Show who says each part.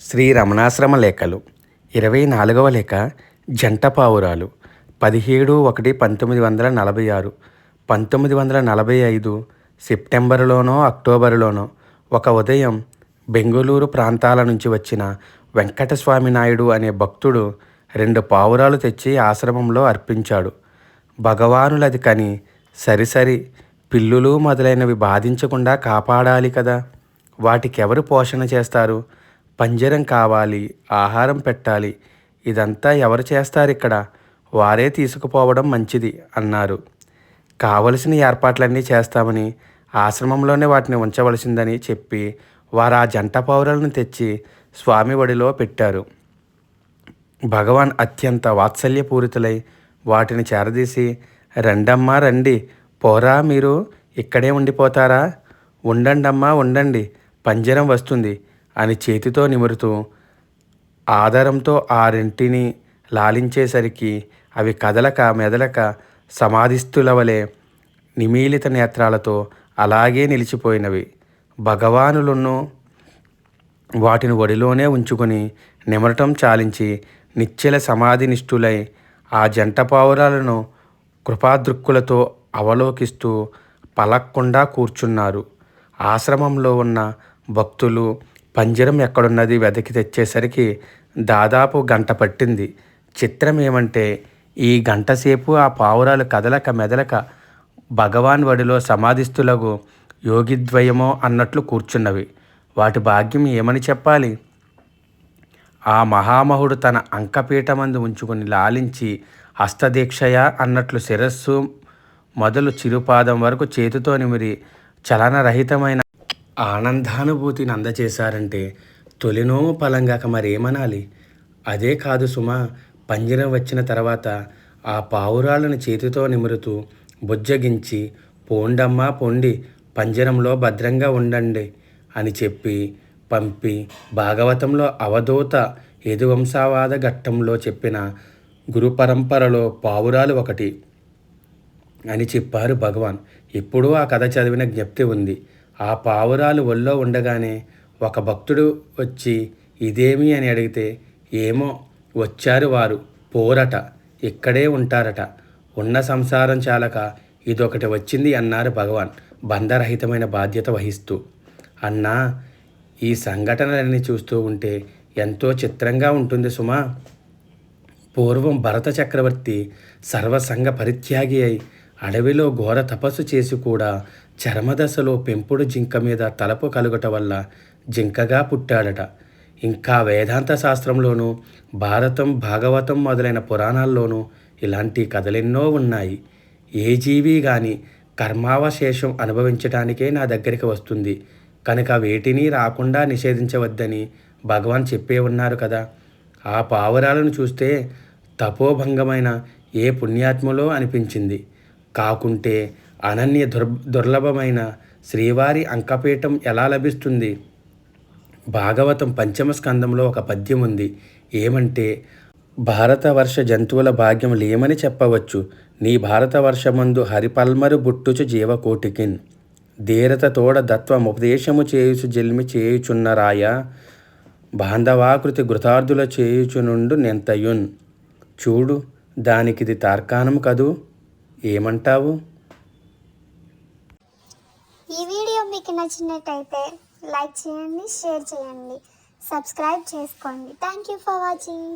Speaker 1: శ్రీ రమణాశ్రమ లేఖలు. ఇరవై నాలుగవ లేఖ జంట పావురాలు. పదిహేడు ఒకటి పంతొమ్మిది వందల నలభై ఆరు. పంతొమ్మిది వందల నలభై ఐదు సెప్టెంబరులోనో అక్టోబరులోనో ఒక ఉదయం బెంగుళూరు ప్రాంతాల నుంచి వచ్చిన వెంకటస్వామి నాయుడు అనే భక్తుడు రెండు పావురాలు తెచ్చి ఆశ్రమంలో అర్పించాడు. భగవానులది కని సరిసరి పిల్లులు మొదలైనవి బాధించకుండా కాపాడాలి కదా. వాటికెవరు పోషణ చేస్తారు? పంజరం కావాలి ఆహారం పెట్టాలి ఇదంతా ఎవరు చేస్తారు ఇక్కడ వారే తీసుకుపోవడం మంచిది అన్నారు. కావలసిన ఏర్పాట్లన్నీ చేస్తామని ఆశ్రమంలోనే వాటిని ఉంచవలసిందని చెప్పి వారు ఆ జంట పౌరులను తెచ్చి స్వామి ఒడిలో పెట్టారు. భగవాన్ అత్యంత వాత్సల్యపూరితులై వాటిని చేరదీసి రండమ్మా రండి. పోరా మీరు. ఇక్కడే ఉండిపోతారా? ఉండండమ్మా ఉండండి. పంజరం వస్తుంది. అని చేతితో నిమురుతూ ఆధారంతో ఆ రెంటిని లాలించేసరికి అవి కదలక మెదలక సమాధిస్థుల వలె నిమీలిత నేత్రాలతో అలాగే నిలిచిపోయినవి. భగవానులను వాటిని ఒడిలోనే ఉంచుకొని నిమరటం చాలించి నిశ్చల సమాధినిష్ఠులై ఆ జంట పావురాలను కృపాదృక్కులతో అవలోకిస్తూ పలక్కుండా కూర్చున్నారు. ఆశ్రమంలో ఉన్న భక్తులు పంజరం ఎక్కడున్నది వెతికి తెచ్చేసరికి దాదాపు గంట పట్టింది. చిత్రం ఏమంటే ఈ గంటసేపు ఆ పావురాలు కదలక మెదలక భగవాన్ వడిలో సమాధిస్తులకు యోగిద్వయమో అన్నట్లు కూర్చున్నవి. వాటి భాగ్యం ఏమని చెప్పాలి? ఆ మహామహుడు తన అంకపీఠమందు ఉంచుకుని లాలించి హస్తదీక్షయ అన్నట్లు శిరస్సు మొదలు చిరుపాదం వరకు చేతితో నిమిరి చలనరహితమైన ఆనందానుభూతిని అందచేశారంటే తొలినోము పలంగాక మరేమనాలి? అదే కాదు సుమా పంజరం వచ్చిన తర్వాత ఆ పావురాలను చేతితో నిమురుతూ బుజ్జగించి పోండమ్మా పొండి పంజరంలో భద్రంగా ఉండండి అని చెప్పి పంపి భాగవతంలో అవధూత యదువంశావాద ఘట్టంలో చెప్పిన గురు పరంపరలో పావురాలు ఒకటి అని చెప్పారు భగవాన్. ఇప్పుడు ఆ కథ చదివిన జ్ఞప్తి ఉంది. ఆ పావురాలు ఒళ్ళో ఉండగానే ఒక భక్తుడు వచ్చి ఇదేమి? అని అడిగితే ఏమో వచ్చారు వారు పోరట ఇక్కడే ఉంటారట ఉన్న సంసారం చాలక ఇదొకటి వచ్చింది అన్నారు భగవాన్ బంధరహితమైన బాధ్యత వహిస్తూ. అన్నా ఈ సంఘటనలన్నీ చూస్తూ ఉంటే ఎంతో చిత్రంగా ఉంటుంది సుమా. పూర్వం భరత చక్రవర్తి సర్వసంగ పరిత్యాగి అయి అడవిలో ఘోర తపస్సు చేసి కూడా చర్మదశలో పెంపుడు జింక మీద తలపు కలుగట వల్ల జింకగా పుట్టాడట. ఇంకా వేదాంత శాస్త్రంలోనూ భారతం భాగవతం మొదలైన పురాణాల్లోనూ ఇలాంటి కథలెన్నో ఉన్నాయి. ఏ జీవి కానీ కర్మావశేషం అనుభవించటానికే నా దగ్గరికి వస్తుంది. కనుక వేటిని రాకుండా నిషేధించవద్దని భగవాన్ చెప్పే ఉన్నారు కదా. ఆ పావురాలను చూస్తే తపోభంగమైన ఏ పుణ్యాత్మలో అనిపించింది. కాకుంటే అనన్య దుర్ దుర్లభమైన శ్రీవారి అంకపీఠం ఎలా లభిస్తుంది? భాగవతం పంచమ స్కందంలో ఒక పద్యం ఉంది. ఏమంటే భారతవర్ష జంతువుల భాగ్యం లేమని చెప్పవచ్చు. నీ భారతవర్షమందు హరిపల్మరు బుట్టుచు జీవకోటికిన్. ధీరత తోడ దత్వముపదేశము చేయుచు జల్మి చేయుచున్న రాయ బాంధవాకృతి ఘృతార్థుల చేయుచునుండు నెంతయున్. చూడు దానికిది తార్కాణం కదూ? ఏమంటావు?
Speaker 2: ఈ వీడియో మీకు నచ్చినట్టయితే లైక్ చేయండి షేర్ చేయండి సబ్స్క్రైబ్ చేసుకోండి. Thank you for watching